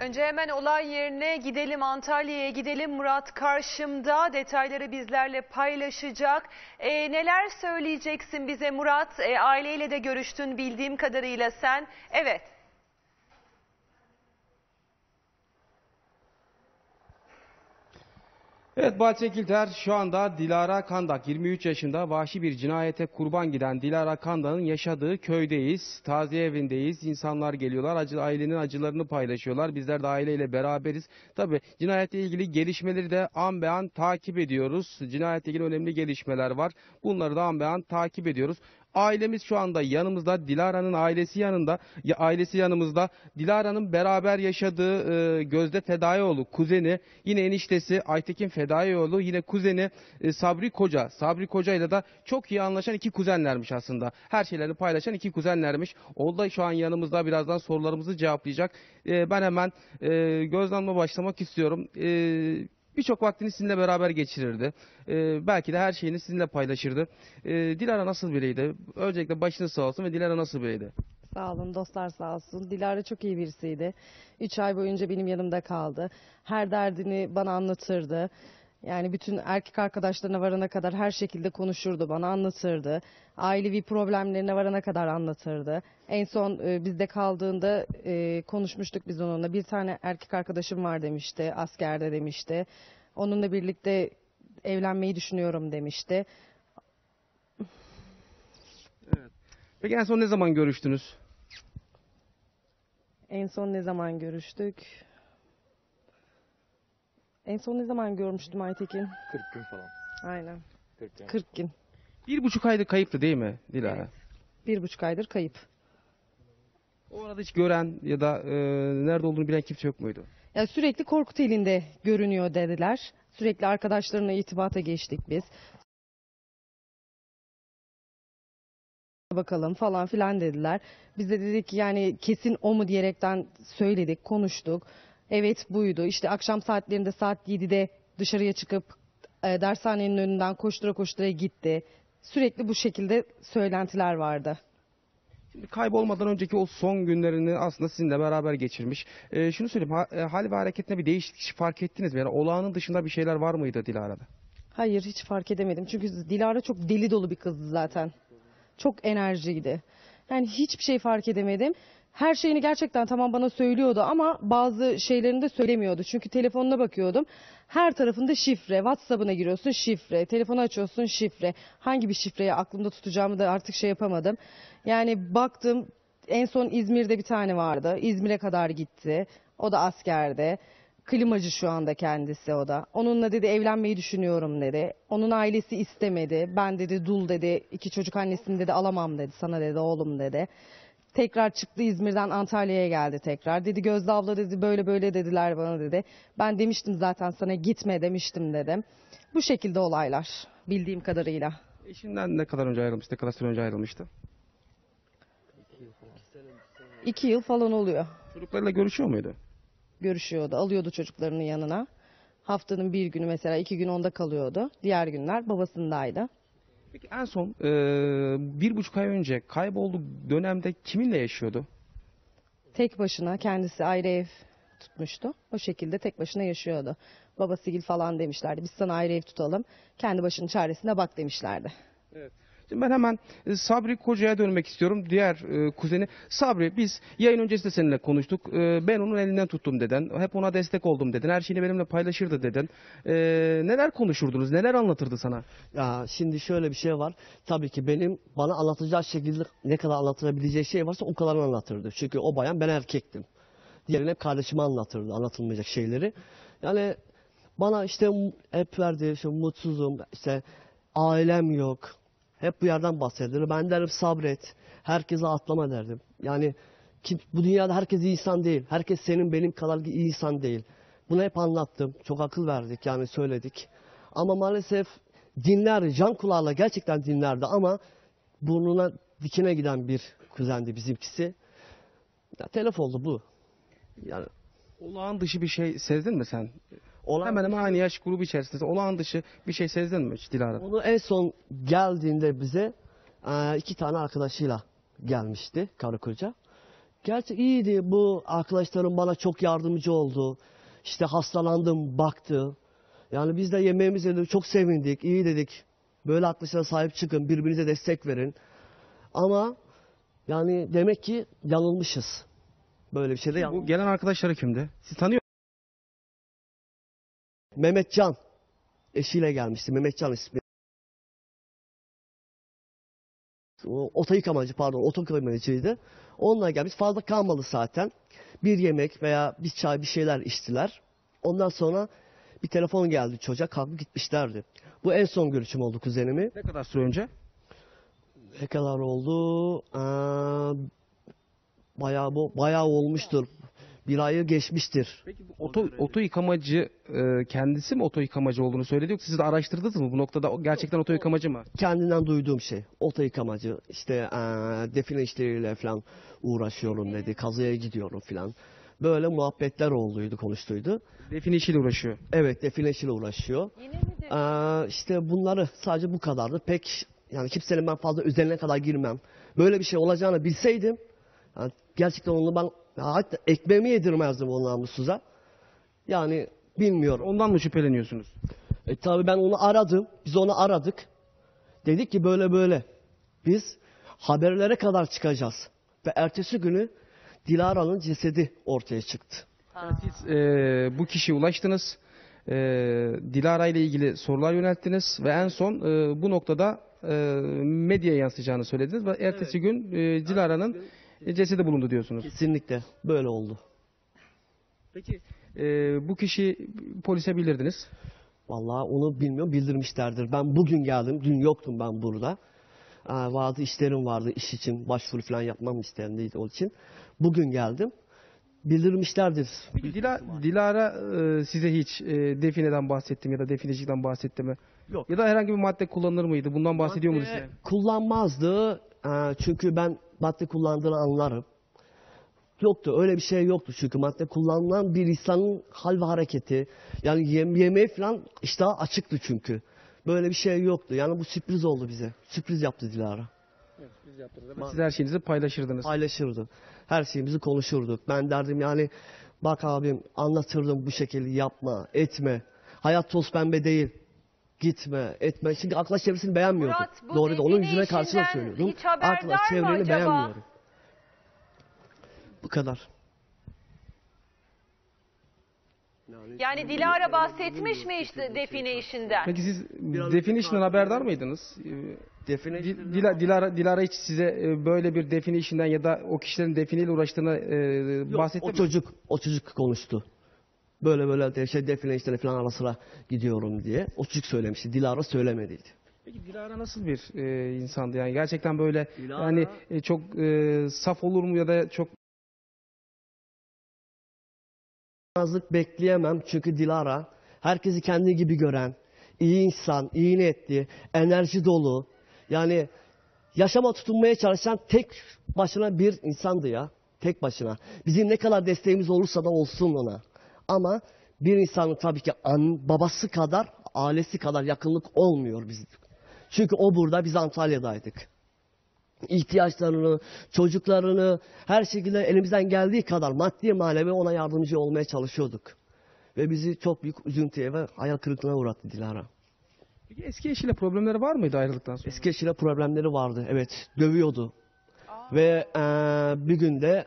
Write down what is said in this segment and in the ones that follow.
Önce hemen olay yerine gidelim Antalya'ya gidelim. Murat karşımda detayları bizlerle paylaşacak. Ee, neler söyleyeceksin bize Murat? Ee, aileyle de görüştün bildiğim kadarıyla sen. Evet. Evet Bahçe şu anda Dilara Kandak 23 yaşında vahşi bir cinayete kurban giden Dilara Kandak'ın yaşadığı köydeyiz. Taziye evindeyiz. İnsanlar geliyorlar. Acı, ailenin acılarını paylaşıyorlar. Bizler de aileyle beraberiz. Tabi cinayetle ilgili gelişmeleri de an be an takip ediyoruz. Cinayetle ilgili önemli gelişmeler var. Bunları da an be an takip ediyoruz. Ailemiz şu anda yanımızda. Dilara'nın ailesi yanında. Ya, ailesi yanımızda. Dilara'nın beraber yaşadığı e, Gözde Fedayioğlu kuzeni, yine eniştesi Aytekin Fedayioğlu, yine kuzeni e, Sabri Koca. Sabri Koca ile de çok iyi anlaşan iki kuzenlermiş aslında. Her şeylerini paylaşan iki kuzenlermiş. O da şu an yanımızda birazdan sorularımızı cevaplayacak. E, ben hemen e, gözlemle başlamak istiyorum. E, Birçok vaktini sizinle beraber geçirirdi. Ee, belki de her şeyini sizinle paylaşırdı. Ee, Dilara nasıl biriydi? Öncelikle başınız sağ olsun ve Dilara nasıl biriydi? Sağ olun dostlar sağ olsun. Dilara çok iyi birisiydi. Üç ay boyunca benim yanımda kaldı. Her derdini bana anlatırdı. Yani bütün erkek arkadaşlarına varana kadar her şekilde konuşurdu, bana anlatırdı. Ailevi problemlerine varana kadar anlatırdı. En son e, bizde kaldığında e, konuşmuştuk biz onunla. Bir tane erkek arkadaşım var demişti, askerde demişti. Onunla birlikte evlenmeyi düşünüyorum demişti. Peki en son ne zaman görüştünüz? En son ne zaman görüştük? En son ne zaman görmüştüm Aytekin? 40 gün falan. Aynen. 40 gün. 40 gün. Bir buçuk aydır kayıptı değil mi Dilara? Evet. Bir buçuk aydır kayıp. O arada hiç gören ya da e, nerede olduğunu bilen kimse yok muydu? Ya sürekli Korkut elinde görünüyor dediler. Sürekli arkadaşlarına irtibata geçtik biz. Bakalım falan filan dediler. Biz de dedik ki yani kesin o mu diyerekten söyledik, konuştuk. Evet buydu. İşte akşam saatlerinde saat 7'de dışarıya çıkıp e, dershanenin önünden koştura koştura gitti. Sürekli bu şekilde söylentiler vardı. Şimdi kaybolmadan önceki o son günlerini aslında sizinle beraber geçirmiş. E, şunu söyleyeyim, ha, e, hal ve hareketinde bir değişiklik fark ettiniz mi? Yani olağanın dışında bir şeyler var mıydı Dilara'da? Hayır hiç fark edemedim. Çünkü Dilara çok deli dolu bir kızdı zaten. Çok enerjiydi. Yani hiçbir şey fark edemedim. Her şeyini gerçekten tamam bana söylüyordu ama bazı şeylerini de söylemiyordu. Çünkü telefonuna bakıyordum. Her tarafında şifre. WhatsApp'ına giriyorsun şifre. Telefonu açıyorsun şifre. Hangi bir şifreyi aklımda tutacağımı da artık şey yapamadım. Yani baktım en son İzmir'de bir tane vardı. İzmir'e kadar gitti. O da askerde. Klimacı şu anda kendisi o da. Onunla dedi evlenmeyi düşünüyorum dedi. Onun ailesi istemedi. Ben dedi dul dedi. iki çocuk annesini dedi alamam dedi. Sana dedi oğlum dedi. Tekrar çıktı İzmir'den Antalya'ya geldi tekrar. Dedi Gözde abla dedi böyle böyle dediler bana dedi. Ben demiştim zaten sana gitme demiştim dedim. Bu şekilde olaylar bildiğim kadarıyla. Eşinden ne kadar önce ayrılmıştı? Ne kadar süre önce ayrılmıştı? İki yıl falan oluyor. Çocuklarıyla görüşüyor muydu? Görüşüyordu. Alıyordu çocuklarını yanına. Haftanın bir günü mesela iki gün onda kalıyordu. Diğer günler babasındaydı. Peki en son e, bir buçuk ay önce kaybolduğu dönemde kiminle yaşıyordu? Tek başına kendisi ayrı ev tutmuştu. O şekilde tek başına yaşıyordu. Babasıgil falan demişlerdi. Biz sana ayrı ev tutalım. Kendi başının çaresine bak demişlerdi. Ben hemen e, Sabri Koca'ya dönmek istiyorum. Diğer e, kuzeni. Sabri biz yayın öncesi de seninle konuştuk. E, ben onun elinden tuttum dedin. Hep ona destek oldum dedin. Her şeyini benimle paylaşırdı dedin. E, neler konuşurdunuz? Neler anlatırdı sana? Ya şimdi şöyle bir şey var. Tabii ki benim bana anlatacağı şekilde ne kadar anlatılabileceği şey varsa o kadarını anlatırdı. Çünkü o bayan ben erkektim. Diğerini hep kardeşime anlatırdı anlatılmayacak şeyleri. Yani bana işte hep verdi işte mutsuzum işte ailem yok. Hep bu yerden bahsederdi. Ben derim sabret. Herkese atlama derdim. Yani kim, bu dünyada herkes insan değil. Herkes senin benim kadar iyi insan değil. Bunu hep anlattım. Çok akıl verdik yani söyledik. Ama maalesef dinler can kulağıyla gerçekten dinlerdi ama burnuna dikine giden bir kuzendi bizimkisi. Ya, telef oldu bu. Yani Olağan dışı bir şey sezdin mi sen? Olan Hemen hemen aynı yaş grubu içerisinde olağan dışı bir şey sezdin mi hiç Dilara? Onu en son geldiğinde bize e, iki tane arkadaşıyla gelmişti karı koca. Gerçi iyiydi. Bu arkadaşlarım bana çok yardımcı oldu. İşte hastalandım, baktı. Yani biz de yemeğimizi yedik, çok sevindik, iyi dedik. Böyle arkadaşlara sahip çıkın, birbirinize destek verin. Ama yani demek ki yanılmışız. Böyle bir şeyde Bu yanılmışız. gelen arkadaşları kimdi? Siz tanıyor Mehmetcan eşiyle gelmişti. Mehmetcan ismi. O, oto yıkamacı pardon oto yıkamacıydı. Onunla gelmiş. Fazla kalmadı zaten. Bir yemek veya bir çay bir şeyler içtiler. Ondan sonra bir telefon geldi çocuğa kalkıp gitmişlerdi. Bu en son görüşüm oldu kuzenimi. Ne kadar süre önce? Ne kadar oldu? Aa, bayağı bu bayağı olmuştur. Bir ayı geçmiştir. Peki bu oto, oto yıkamacı e, kendisi mi oto yıkamacı olduğunu söyledi yoksa siz de araştırdınız mı bu noktada gerçekten oto yıkamacı mı? kendinden duyduğum şey. Oto yıkamacı, işte eee, define işleriyle falan uğraşıyorum dedi. Kazıya gidiyorum falan. Böyle muhabbetler olduydu, konuştuydu. Define işiyle uğraşıyor. Evet, define işiyle uğraşıyor. Eee, işte bunları sadece bu kadardı. Pek yani kimsenin ben fazla üzerine kadar girmem. Böyle bir şey olacağını bilseydim yani gerçekten onu ben hatta ekmeğimi yedirmezdim o namussuza. Yani bilmiyorum. Ondan mı şüpheleniyorsunuz? E tabii ben onu aradım. Biz onu aradık. Dedik ki böyle böyle. Biz haberlere kadar çıkacağız. Ve ertesi günü Dilara'nın cesedi ortaya çıktı. Yani siz e, bu kişiye ulaştınız. E, Dilara ile ilgili sorular yönelttiniz ve en son e, bu noktada e, medyaya yansıyacağını söylediniz ve ertesi gün e, Dilara'nın cesedi bulundu diyorsunuz. Kesinlikle böyle oldu. Peki e, bu kişi polise bildirdiniz. Vallahi onu bilmiyorum bildirmişlerdir. Ben bugün geldim. Dün yoktum ben burada. Aa, bazı işlerim vardı iş için. Başvuru falan yapmam istendiği o için. Bugün geldim. Bildirmişlerdir. Peki Dila, Dilara e, size hiç e, defineden bahsetti mi ya da definecilikten bahsetti mi? Yok. Ya da herhangi bir madde kullanır mıydı? Bundan bahsediyor Madde size? Kullanmazdı. Ee, çünkü ben madde kullandığını anlarım. Yoktu. Öyle bir şey yoktu. Çünkü madde kullanılan bir insanın hal ve hareketi. Yani yem, yemeği falan iştahı açıktı çünkü. Böyle bir şey yoktu. Yani bu sürpriz oldu bize. Sürpriz yaptı Dilara. Siz her şeyinizi paylaşırdınız. Paylaşırdı. Her şeyimizi konuşurduk. Ben derdim yani bak abim anlatırdım bu şekilde yapma, etme. Hayat toz pembe değil. Gitme, etme. Şimdi arkadaş çevresini beğenmiyordum. Murat, Doğru da onun yüzüne karşı da söylüyordum. Arkadaş çevreni beğenmiyorum. Bu kadar. Yani Dilara bahsetmiş mi işte define işinden? Peki siz define işinden haberdar mıydınız? E, Define Di- Dila- Dilara, Dilara hiç size e, böyle bir define işinden ya da o kişilerin defineyle uğraştığını e, Yok, bahsetti o mi? çocuk, o çocuk konuştu. Böyle böyle de şey define işlerine falan ara sıra gidiyorum diye. O çocuk söylemişti. Dilara söylemediydi. Peki Dilara nasıl bir e, insandı yani gerçekten böyle Dilara- yani e, çok e, saf olur mu ya da çok Nazlık bekleyemem çünkü Dilara herkesi kendi gibi gören, iyi insan, iyi niyetli, enerji dolu. Yani yaşama tutunmaya çalışan tek başına bir insandı ya. Tek başına. Bizim ne kadar desteğimiz olursa da olsun ona. Ama bir insanın tabii ki an, babası kadar, ailesi kadar yakınlık olmuyor bizim. Çünkü o burada, biz Antalya'daydık ihtiyaçlarını, çocuklarını her şekilde elimizden geldiği kadar maddi manevi ona yardımcı olmaya çalışıyorduk. Ve bizi çok büyük üzüntüye ve hayal kırıklığına uğrattı Dilara. Peki eski eşiyle problemleri var mıydı ayrılıktan sonra? Eski eşiyle problemleri vardı. Evet, dövüyordu. Ve eee, bir günde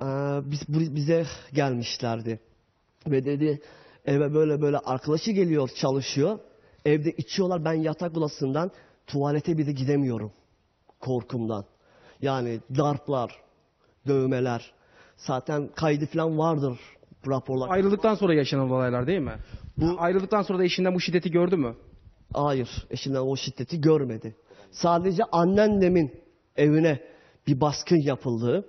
eee, biz, bize gelmişlerdi. Ve dedi eve böyle böyle arkadaşı geliyor çalışıyor. Evde içiyorlar ben yatak odasından tuvalete bile gidemiyorum. Korkumdan. Yani darplar, dövmeler. Zaten kaydı falan vardır raporlar. Ayrılıktan sonra yaşanan olaylar değil mi? Bu ayrılıktan sonra da eşinden bu şiddeti gördü mü? Hayır, eşinden o şiddeti görmedi. Sadece anneannemin evine bir baskın yapıldığı,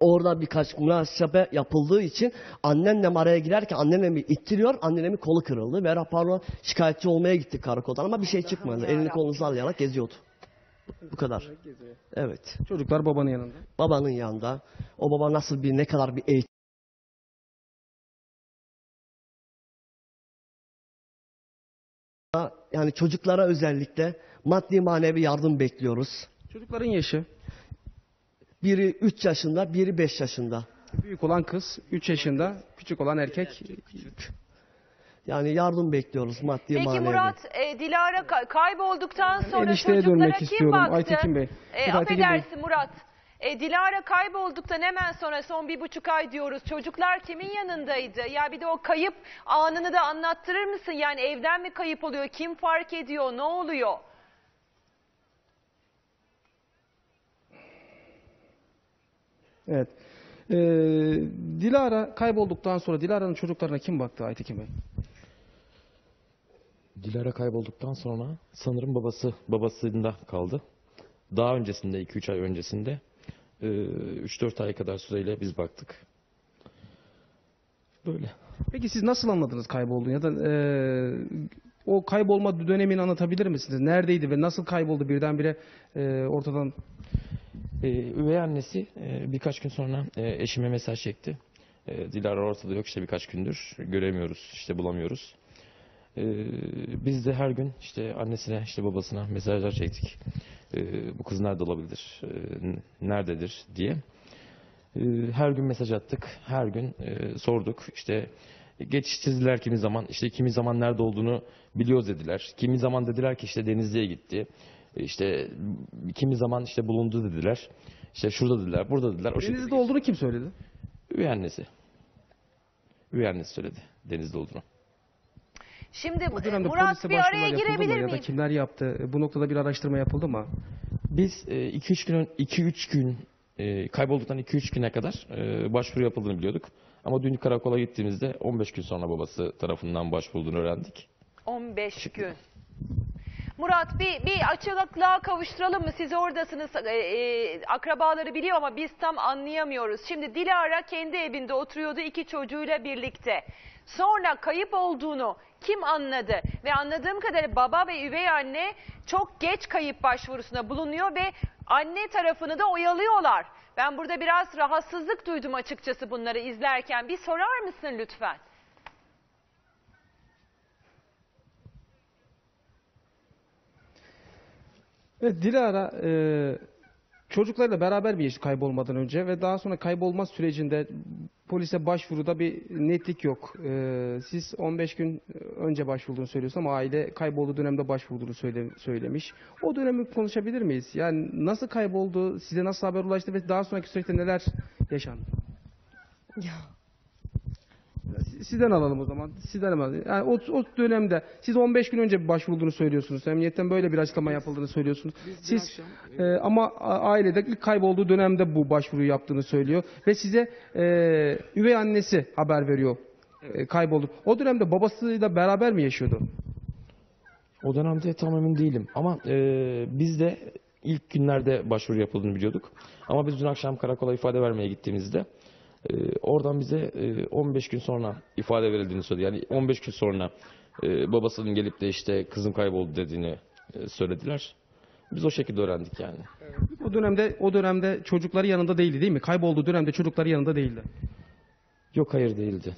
orada birkaç münasebe yapıldığı için anneannem araya girerken anneannemi ittiriyor, anneannemin kolu kırıldı ve raporla şikayetçi olmaya gitti karakoldan ama bir şey çıkmadı. Elini kolunu sallayarak geziyordu. Bu kadar. Evet. Çocuklar babanın yanında. Babanın yanında. O baba nasıl bir, ne kadar bir eğitim yani çocuklara özellikle maddi manevi yardım bekliyoruz. Çocukların yaşı. Biri 3 yaşında, biri 5 yaşında. Büyük olan kız 3 yaşında, küçük olan erkek Yani yardım bekliyoruz maddi Peki manevi. Murat, e, Dilara ka- kaybolduktan sonra enişteye çocuklara kim istiyorum. baktı? Aytekin Bey. E, Aytekin Bey. affedersin Murat. E, Dilara kaybolduktan hemen sonra son bir buçuk ay diyoruz. Çocuklar kimin yanındaydı? Ya bir de o kayıp anını da anlattırır mısın? Yani evden mi kayıp oluyor? Kim fark ediyor? Ne oluyor? Evet. Ee, Dilara kaybolduktan sonra Dilara'nın çocuklarına kim baktı Aytekin Bey? Dilara kaybolduktan sonra sanırım babası babasında kaldı. Daha öncesinde 2-3 ay öncesinde e, 3-4 ay kadar süreyle biz baktık. Böyle. Peki siz nasıl anladınız kaybolduğunu ya da e, o kaybolma dönemini anlatabilir misiniz? Neredeydi ve nasıl kayboldu birdenbire e, ortadan? E, üvey annesi e, birkaç gün sonra e, eşime mesaj çekti. E, Dilara ortada yok işte birkaç gündür göremiyoruz işte bulamıyoruz. Biz de her gün işte annesine işte babasına mesajlar çektik. Bu kız nerede olabilir? Nerededir diye. Her gün mesaj attık. Her gün sorduk. İşte geçiş çizdiler kimi zaman. işte kimi zaman nerede olduğunu biliyoruz dediler. Kimi zaman dediler ki işte Denizli'ye gitti. E, İşte kimi zaman işte bulundu dediler. İşte şurada dediler, burada dediler. O şekilde Denizli'de olduğunu kim söyledi? Üvey annesi. Üvey annesi söyledi denizde olduğunu. Şimdi e, dönemde Murat polise bir araya başvurular yapıldı mı girebilir ya da miyim? kimler yaptı? Bu noktada bir araştırma yapıldı mı? Biz 2-3 gün 2-3 gün e, kaybolduktan 2-3 güne kadar e, başvuru yapıldığını biliyorduk. Ama dün karakola gittiğimizde 15 gün sonra babası tarafından başvurulduğunu öğrendik. 15 gün. Murat bir, bir açıklığa kavuşturalım mı? Siz oradasınız, e, e, akrabaları biliyor ama biz tam anlayamıyoruz. Şimdi Dilara kendi evinde oturuyordu iki çocuğuyla birlikte. Sonra kayıp olduğunu kim anladı? Ve anladığım kadarıyla baba ve üvey anne çok geç kayıp başvurusuna bulunuyor ve anne tarafını da oyalıyorlar. Ben burada biraz rahatsızlık duydum açıkçası bunları izlerken. Bir sorar mısın lütfen? Evet Dilara e, çocuklarla beraber mi yaşadı kaybolmadan önce ve daha sonra kaybolma sürecinde polise başvuruda bir netlik yok. E, siz 15 gün önce başvurduğunu söylüyorsun ama aile kaybolduğu dönemde başvurduğunu söyle, söylemiş. O dönemi konuşabilir miyiz? Yani nasıl kayboldu, size nasıl haber ulaştı ve daha sonraki süreçte neler yaşandı? Ya. Sizden alalım o zaman. Sizden alalım. Yani o, o dönemde siz 15 gün önce başvurulduğunu söylüyorsunuz. Emniyetten böyle bir açıklama yapıldığını söylüyorsunuz. Siz e, ama ailede ilk kaybolduğu dönemde bu başvuruyu yaptığını söylüyor ve size e, üvey annesi haber veriyor. E, kayboldu. O dönemde babasıyla beraber mi yaşıyordu? O dönemde tam emin değilim ama e, biz de ilk günlerde başvuru yapıldığını biliyorduk. Ama biz dün akşam karakola ifade vermeye gittiğimizde oradan bize e, 15 gün sonra ifade verildiğini söyledi. Yani 15 gün sonra e, babasının gelip de işte kızım kayboldu dediğini e, söylediler. Biz o şekilde öğrendik yani. O dönemde o dönemde çocukları yanında değildi değil mi? Kaybolduğu dönemde çocukları yanında değildi. Yok hayır değildi.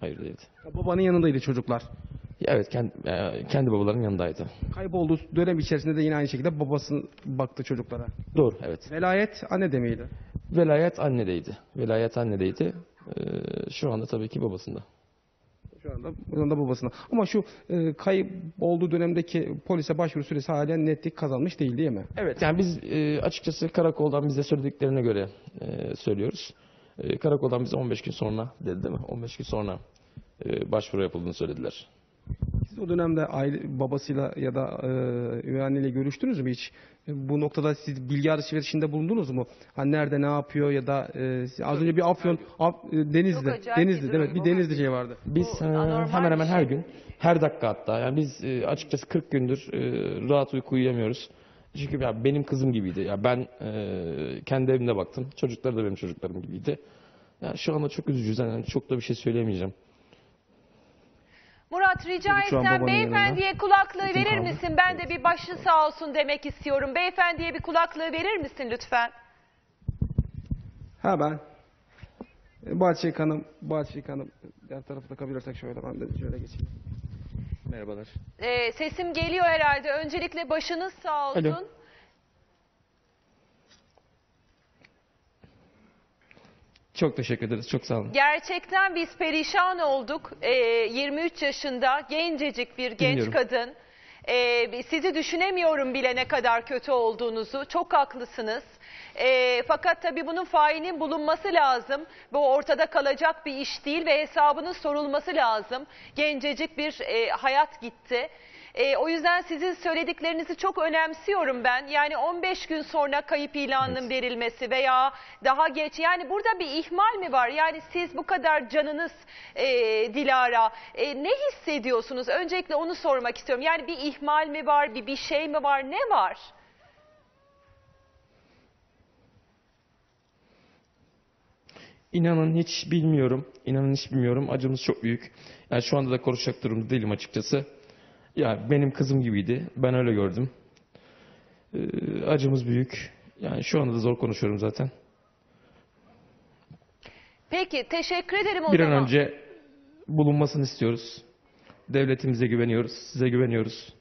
Hayır değildi. Babanın yanındaydı çocuklar. Ya Evet kendi, kendi babalarının yanındaydı. Kaybolduğu dönem içerisinde de yine aynı şekilde babası baktı çocuklara. Doğru evet. Velayet anne demeydi. Velayet annedeydi. Velayet annedeydi. Ee, şu anda tabii ki babasında. Şu anda buradan da babasına. Ama şu e, kayıp olduğu dönemdeki polise başvuru süresi halen netlik kazanmış değil değil mi? Evet yani biz e, açıkçası karakoldan bize söylediklerine göre e, söylüyoruz. E, karakoldan bize 15 gün sonra dedi değil mi? 15 gün sonra e, başvuru yapıldığını söylediler. Siz o dönemde aile babasıyla ya da e, üvey anneyle görüştünüz mü hiç? Bu noktada siz bilgi alışverişinde bulundunuz mu? Hani nerede ne yapıyor ya da e, siz- az önce bir Afyon, Af- e, Denizli, Çok acayip bir Denizli durum Bir bu. Denizli şey vardı. Biz Bu e, anormal hemen hemen bir her şey. gün, her dakika hatta yani biz e, açıkçası 40 gündür e, rahat uyku uyuyamıyoruz. Çünkü ya benim kızım gibiydi. Ya ben e, kendi evimde baktım. Çocuklar da benim çocuklarım gibiydi. Ya şu anda çok üzücüyüz. Yani çok da bir şey söyleyemeyeceğim. Murat rica Tabii şu an etsem babanın beyefendiye kulaklığı Kim verir kaldı? misin? Ben de bir başı sağ olsun demek istiyorum. Beyefendiye bir kulaklığı verir misin lütfen? Ha ben. E, Bahçeşehir Hanım, Bahçeşehir Hanım. Diğer tarafı takabilirsek şöyle ben de şöyle geçeyim. Merhabalar. Ee, sesim geliyor herhalde. Öncelikle başınız sağ olsun. Alo. Çok teşekkür ederiz. Çok sağ olun. Gerçekten biz perişan olduk. Ee, 23 yaşında gencecik bir genç Dinliyorum. kadın. Ee, sizi düşünemiyorum bile ne kadar kötü olduğunuzu. Çok haklısınız. Ee, fakat tabii bunun failinin bulunması lazım. Bu ortada kalacak bir iş değil ve hesabının sorulması lazım. Gencecik bir e, hayat gitti. E, o yüzden sizin söylediklerinizi çok önemsiyorum ben. Yani 15 gün sonra kayıp ilanının verilmesi veya daha geç. Yani burada bir ihmal mi var? Yani siz bu kadar canınız e, Dilara e, ne hissediyorsunuz? Öncelikle onu sormak istiyorum. Yani bir ihmal mi var? Bir bir şey mi var? Ne var? İnanın hiç bilmiyorum. İnanın hiç bilmiyorum. Acımız çok büyük. Yani şu anda da konuşacak durumda değilim açıkçası. Ya benim kızım gibiydi. Ben öyle gördüm. Ee, acımız büyük. Yani şu anda da zor konuşuyorum zaten. Peki teşekkür ederim o Bir an zaman. önce bulunmasını istiyoruz. Devletimize güveniyoruz. Size güveniyoruz.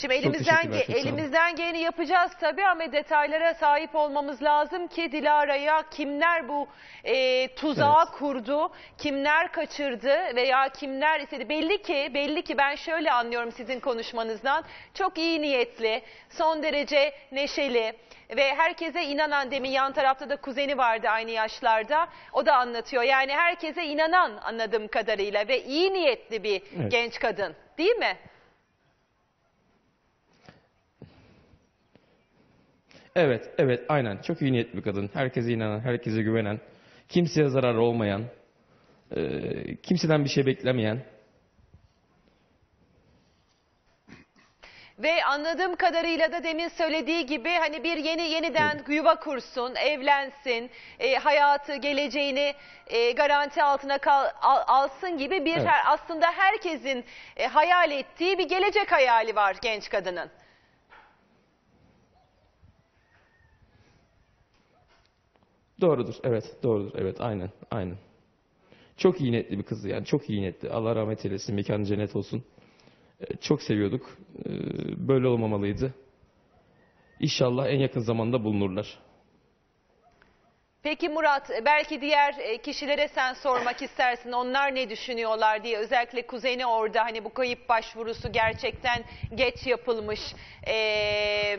Şimdi elimizden ge- elimizden geleni yapacağız tabii ama detaylara sahip olmamız lazım ki Dilara'ya kimler bu e, tuzağı Evet. kurdu, kimler kaçırdı veya kimler istedi. Belli ki belli ki ben şöyle anlıyorum sizin konuşmanızdan. Çok iyi niyetli, son derece neşeli ve herkese inanan demin yan tarafta da kuzeni vardı aynı yaşlarda. O da anlatıyor. Yani herkese inanan anladığım kadarıyla ve iyi niyetli bir Evet. genç kadın. Değil mi? Evet, evet, aynen. Çok iyi niyetli bir kadın. Herkese inanan, herkese güvenen, kimseye zararı olmayan, e, kimseden bir şey beklemeyen. Ve anladığım kadarıyla da demin söylediği gibi hani bir yeni yeniden yuva kursun, evlensin, e, hayatı, geleceğini e, garanti altına kal- al- alsın gibi bir Evet. her- aslında herkesin e, hayal ettiği bir gelecek hayali var genç kadının. Doğrudur, evet, doğrudur, evet, aynen, aynen. Çok iyi niyetli bir kızdı yani, çok iyi niyetli. Allah rahmet eylesin, mekanı cennet olsun. E, çok seviyorduk. E, böyle olmamalıydı. İnşallah en yakın zamanda bulunurlar. Peki Murat belki diğer e, kişilere sen sormak istersin onlar ne düşünüyorlar diye özellikle kuzeni orada hani bu kayıp başvurusu gerçekten geç yapılmış. Ee,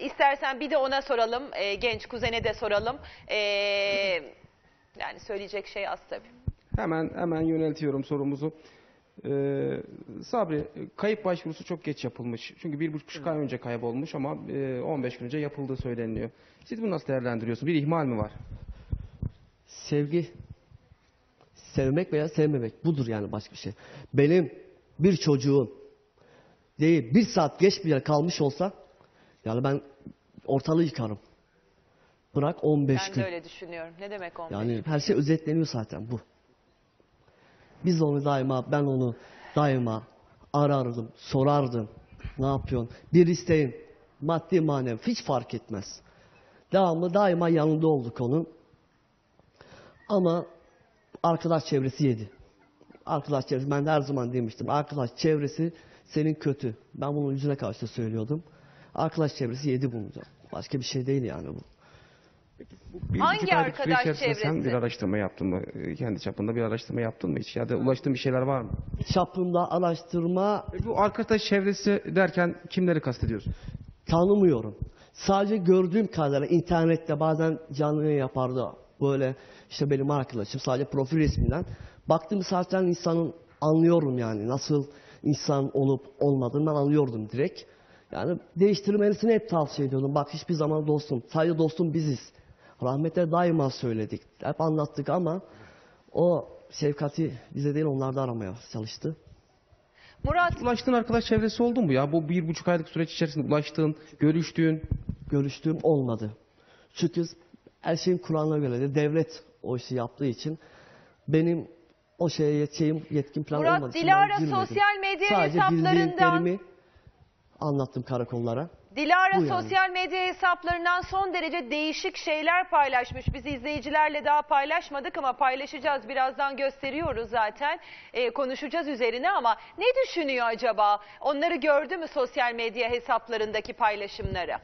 istersen bir de ona soralım e, genç kuzene de soralım. Ee, yani söyleyecek şey az tabii. Hemen hemen yöneltiyorum sorumuzu. Ee, Sabri, kayıp başvurusu çok geç yapılmış. Çünkü bir buçuk ay önce kaybolmuş ama e, 15 gün önce yapıldığı söyleniyor. Siz bunu nasıl değerlendiriyorsunuz? Bir ihmal mi var? Sevgi, sevmek veya sevmemek budur yani başka bir şey. Benim bir çocuğum değil bir saat geç bir yere kalmış olsa yani ben ortalığı yıkarım. Bırak 15 Ben gün. de öyle düşünüyorum. Ne demek 15? Yani her şey özetleniyor zaten bu. Biz onu daima, ben onu daima arardım, sorardım. Ne yapıyorsun? Bir isteğin, maddi manevi hiç fark etmez. Devamlı daima yanında olduk onun. Ama arkadaş çevresi yedi. Arkadaş çevresi, ben de her zaman demiştim. Arkadaş çevresi senin kötü. Ben bunun yüzüne karşı söylüyordum. Arkadaş çevresi yedi bunu. Başka bir şey değil yani bu. Bir Hangi buçuk aylık süre arkadaş içerisinde Sen çevresi? bir araştırma yaptın mı? Ee, Kendi çapında bir araştırma yaptın mı hiç? Ya da ulaştığın bir şeyler var mı? Çapında araştırma E, Bu arkadaş çevresi derken kimleri kastediyorsun? tanımıyorum. Sadece gördüğüm kadarıyla internette bazen canlı yayın yapardı. Böyle işte benim arkadaşım sadece profil resminden. Baktığım zaten insanın anlıyorum yani nasıl insan olup olmadığını ben anlıyordum direkt. Yani değiştirmesini hep tavsiye ediyordum. Bak hiçbir zaman dostum, sadece dostum biziz. Rahmet'e daima söyledik. Hep anlattık ama o şefkati bize değil onlarda aramaya çalıştı. Murat Ulaştığın arkadaş çevresi oldu mu ya? Bu bir buçuk aylık süreç içerisinde ulaştığın, görüştüğün, görüştüğüm olmadı. Çünkü her şeyin Kur'an'a göre de devlet o işi yaptığı için benim o şeye yeteceğim yetkin falan Murat, olmadığı için Dilara sosyal medya Sadece hesaplarından- anlattım karakollara. Dilara yani. sosyal medya hesaplarından son derece değişik şeyler paylaşmış. Biz izleyicilerle daha paylaşmadık ama paylaşacağız. Birazdan gösteriyoruz zaten. Ee, konuşacağız üzerine ama ne düşünüyor acaba? Onları gördü mü sosyal medya hesaplarındaki paylaşımları?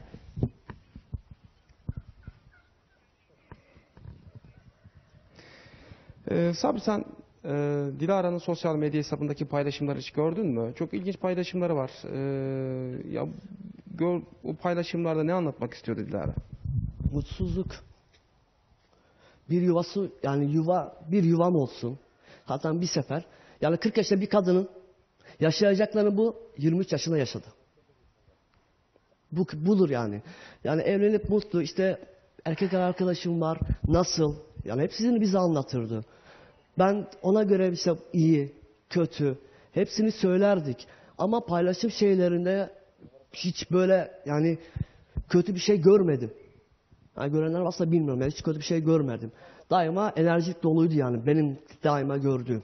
Ee, Sabri sen e, Dilara'nın sosyal medya hesabındaki paylaşımları hiç gördün mü? Çok ilginç paylaşımları var. Ee, ya gör, o paylaşımlarda ne anlatmak istiyordu Dilara? Mutsuzluk. Bir yuvası yani yuva bir yuvam olsun. Zaten bir sefer yani 40 yaşında bir kadının yaşayacaklarını bu 23 yaşında yaşadı. Bu budur yani. Yani evlenip mutlu işte erkek arkadaşım var nasıl yani hepsini bize anlatırdı. Ben ona göre işte iyi, kötü hepsini söylerdik. Ama paylaşım şeylerinde hiç böyle yani kötü bir şey görmedim. Yani görenler varsa bilmiyorum. Yani hiç kötü bir şey görmedim. Daima enerjik doluydu yani benim daima gördüğüm.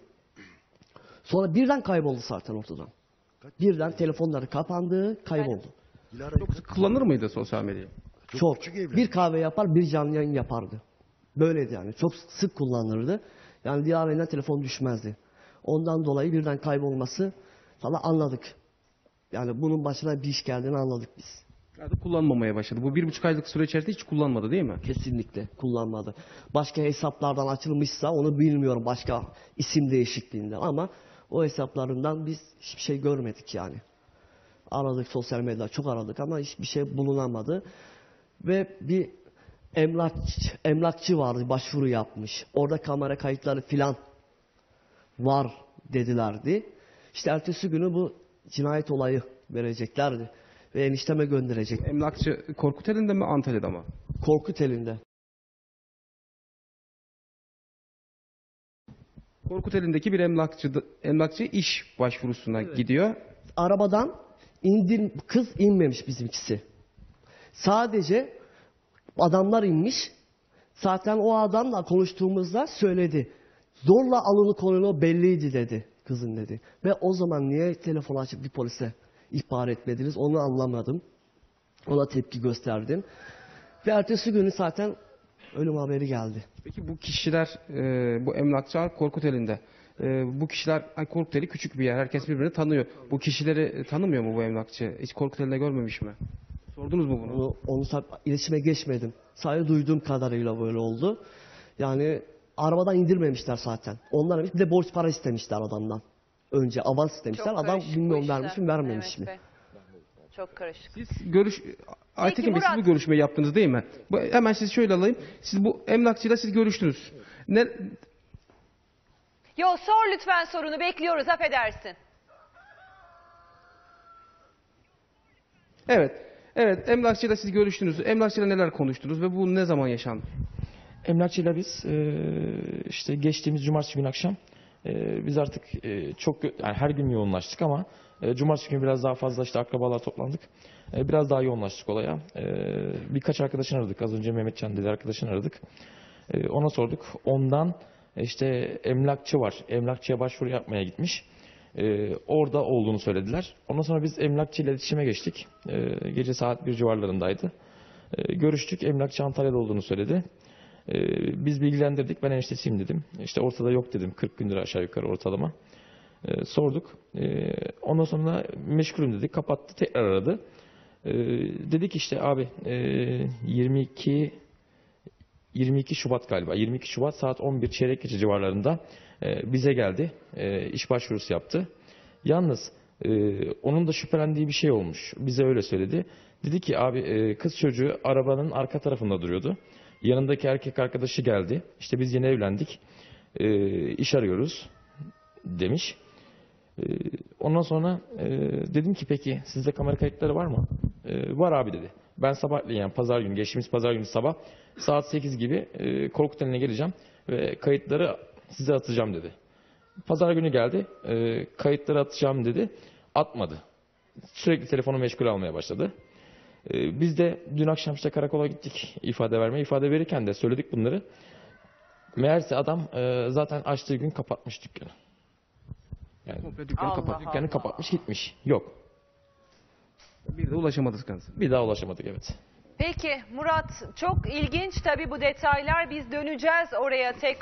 Sonra birden kayboldu zaten ortadan. Birden telefonları kapandı, kayboldu. Çok sık kullanır mıydı sosyal medyayı? Çok. Bir kahve yapar, bir canlı yayın yapardı. Böyleydi yani. Çok sık kullanılırdı. Yani diğer elinden telefon düşmezdi. Ondan dolayı birden kaybolması falan anladık. Yani bunun başına bir iş geldiğini anladık biz. Artık kullanmamaya başladı. Bu bir buçuk aylık süre içerisinde hiç kullanmadı değil mi? Kesinlikle kullanmadı. Başka hesaplardan açılmışsa onu bilmiyorum başka isim değişikliğinden ama o hesaplarından biz hiçbir şey görmedik yani. Aradık sosyal medyada çok aradık ama hiçbir şey bulunamadı. Ve bir emlakçı, emlakçı vardı başvuru yapmış. Orada kamera kayıtları filan var dedilerdi. İşte ertesi günü bu cinayet olayı vereceklerdi. Ve enişteme gönderecek. Emlakçı Korkut elinde mi Antalya'da mı? Korkut elinde. Korkut elindeki bir emlakçı, emlakçı iş başvurusuna gidiyor. arabadan indir kız inmemiş bizimkisi. Sadece adamlar inmiş. Zaten o adamla konuştuğumuzda söyledi. Zorla alını konulu belliydi dedi kızın dedi. Ve o zaman niye telefon açıp bir polise ihbar etmediniz onu anlamadım. Ona tepki gösterdim. Ve ertesi günü zaten ölüm haberi geldi. Peki bu kişiler, e, bu emlakçı Korkut elinde. E, bu kişiler, hani Korkut eli küçük bir yer. Herkes birbirini tanıyor. Bu kişileri e, tanımıyor mu bu emlakçı? Hiç Korkut elinde görmemiş mi? Sordunuz mu bunu? Onu, onu iletişime geçmedim. Sadece duyduğum kadarıyla böyle oldu. Yani arabadan indirmemişler zaten. Onlar bir de borç para istemişler adamdan. Önce avans istemişler. Çok Adam karışık bu bilmiyorum işler. vermiş mi vermemiş Evet mi? Bey. Çok karışık. Siz görüş Aytekin Bey siz Murat. bu görüşmeyi yaptınız değil mi? Bu, hemen sizi şöyle alayım. Siz bu emlakçıyla siz görüştünüz. Ne, Yo sor lütfen sorunu bekliyoruz affedersin. evet. Evet, emlakçıyla siz görüştünüz. Emlakçıyla neler konuştunuz ve bu ne zaman yaşandı? Emlakçıyla biz e, işte geçtiğimiz cumartesi günü akşam e, biz artık e, çok yani her gün yoğunlaştık ama cumartesi günü biraz daha fazla işte akrabalar toplandık. Biraz daha yoğunlaştık olaya. E, birkaç arkadaşını aradık. Az önce Mehmetcan dedi arkadaşını aradık. Ona sorduk. Ondan işte emlakçı var. Emlakçıya başvuru yapmaya gitmiş. E, orada olduğunu söylediler. Ondan sonra biz emlakçıyla iletişime geçtik. E, gece saat 1 civarlarındaydı. E, görüştük. Emlakçı Antalya'da olduğunu söyledi. Ee, biz bilgilendirdik. Ben eniştesiyim dedim. İşte ortada yok dedim. 40 gündür aşağı yukarı ortalama. Ee, sorduk. Ee, ondan sonra meşgulüm dedik. Kapattı. Tekrar aradı. Ee, dedi işte abi e, 22 22 Şubat galiba. 22 Şubat saat 11 çeyrek geçe civarlarında e, bize geldi. E, iş başvurusu yaptı. Yalnız e, onun da şüphelendiği bir şey olmuş. Bize öyle söyledi. Dedi ki abi e, kız çocuğu arabanın arka tarafında duruyordu. Yanındaki erkek arkadaşı geldi. İşte biz yeni evlendik. E, iş arıyoruz demiş. E, ondan sonra e, dedim ki peki sizde kamera kayıtları var mı? E, var abi dedi. Ben sabahleyin yani pazar günü geçtiğimiz pazar günü sabah saat 8 gibi e, Korkut Eline geleceğim ve kayıtları size atacağım dedi. Pazar günü geldi. e, kayıtları atacağım dedi. Atmadı. Sürekli telefonu meşgul almaya başladı. E, biz de dün akşam işte karakola gittik ifade vermeye. İfade verirken de söyledik bunları. Meğerse adam e, zaten açtığı gün kapatmış dükkanı. Yani Komple dükkanı Allah kapat. Allah. dükkanı kapatmış gitmiş. Yok. Bir de ulaşamadınız kendisine. Bir daha ulaşamadık evet. Peki Murat çok ilginç tabii bu detaylar. Biz döneceğiz oraya tekrar.